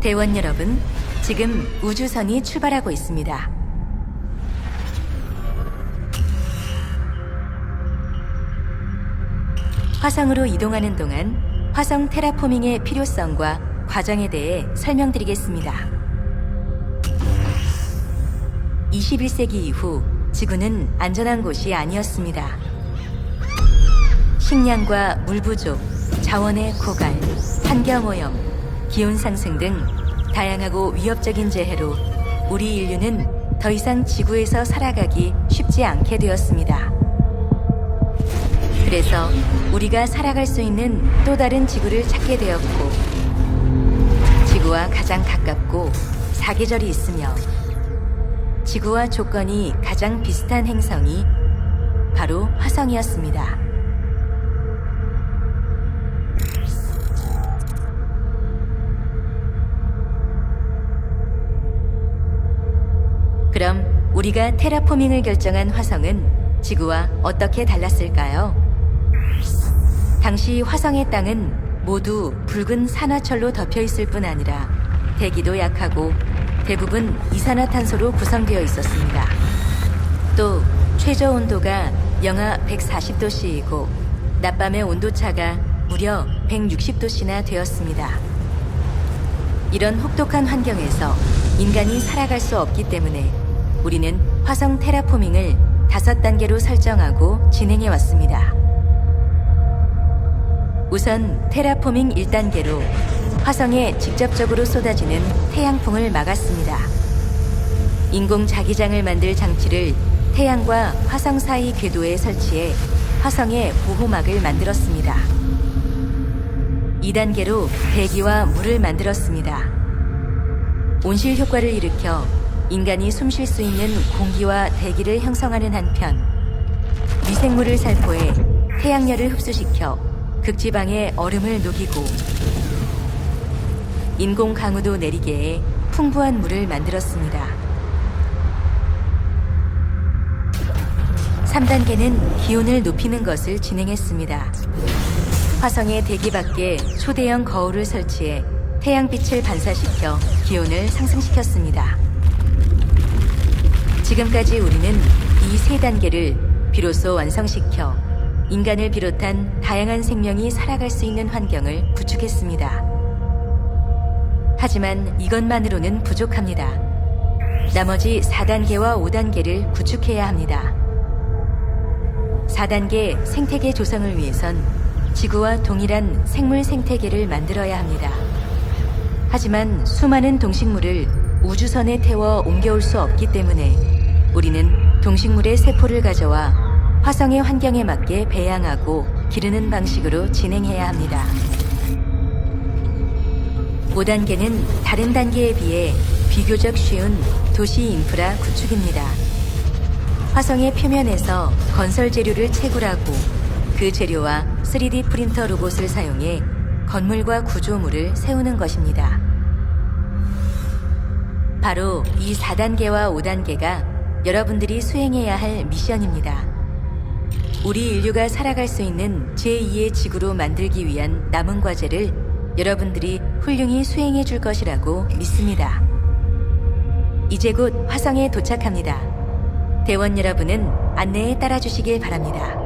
대원 여러분, 지금 우주선이 출발하고 있습니다. 화성으로 이동하는 동안 화성 테라포밍의 필요성과 과정에 대해 설명드리겠습니다. 21세기 이후 지구는 안전한 곳이 아니었습니다. 식량과 물 부족, 자원의 고갈, 환경 오염, 기온 상승 등 다양하고 위협적인 재해로 우리 인류는 더 이상 지구에서 살아가기 쉽지 않게 되었습니다. 그래서 우리가 살아갈 수 있는 또 다른 지구를 찾게 되었고, 지구와 가장 가깝고 사계절이 있으며, 지구와 조건이 가장 비슷한 행성이 바로 화성이었습니다. 우리가 테라포밍을 결정한 화성은 지구와 어떻게 달랐을까요? 당시 화성의 땅은 모두 붉은 산화철로 덮여 있을 뿐 아니라 대기도 약하고 대부분 이산화탄소로 구성되어 있었습니다. 또 최저 온도가 영하 140도씨이고 낮밤의 온도차가 무려 160도씨나 되었습니다. 이런 혹독한 환경에서 인간이 살아갈 수 없기 때문에 우리는 화성 테라포밍을 다섯 단계로 설정하고 진행해 왔습니다. 우선 테라포밍 1단계로 화성에 직접적으로 쏟아지는 태양풍을 막았습니다. 인공 자기장을 만들 장치를 태양과 화성 사이 궤도에 설치해 화성에 보호막을 만들었습니다. 2단계로 대기와 물을 만들었습니다. 온실 효과를 일으켜 인간이 숨 쉴 수 있는 공기와 대기를 형성하는 한편 미생물을 살포해 태양열을 흡수시켜 극지방의 얼음을 녹이고 인공 강우도 내리게 해 풍부한 물을 만들었습니다. 3단계는 기온을 높이는 것을 진행했습니다. 화성의 대기 밖에 초대형 거울을 설치해 태양빛을 반사시켜 기온을 상승시켰습니다. 지금까지 우리는 이 세 단계를 비로소 완성시켜 인간을 비롯한 다양한 생명이 살아갈 수 있는 환경을 구축했습니다. 하지만 이것만으로는 부족합니다. 나머지 4단계와 5단계를 구축해야 합니다. 4단계 생태계 조성을 위해선 지구와 동일한 생물 생태계를 만들어야 합니다. 하지만 수많은 동식물을 우주선에 태워 옮겨올 수 없기 때문에 우리는 동식물의 세포를 가져와 화성의 환경에 맞게 배양하고 기르는 방식으로 진행해야 합니다. 5단계는 다른 단계에 비해 비교적 쉬운 도시 인프라 구축입니다. 화성의 표면에서 건설 재료를 채굴하고 그 재료와 3D 프린터 로봇을 사용해 건물과 구조물을 세우는 것입니다. 바로 이 4단계와 5단계가 여러분들이 수행해야 할 미션입니다. 우리 인류가 살아갈 수 있는 제2의 지구로 만들기 위한 남은 과제를 여러분들이 훌륭히 수행해 줄 것이라고 믿습니다. 이제 곧 화성에 도착합니다. 대원 여러분은 안내에 따라 주시길 바랍니다.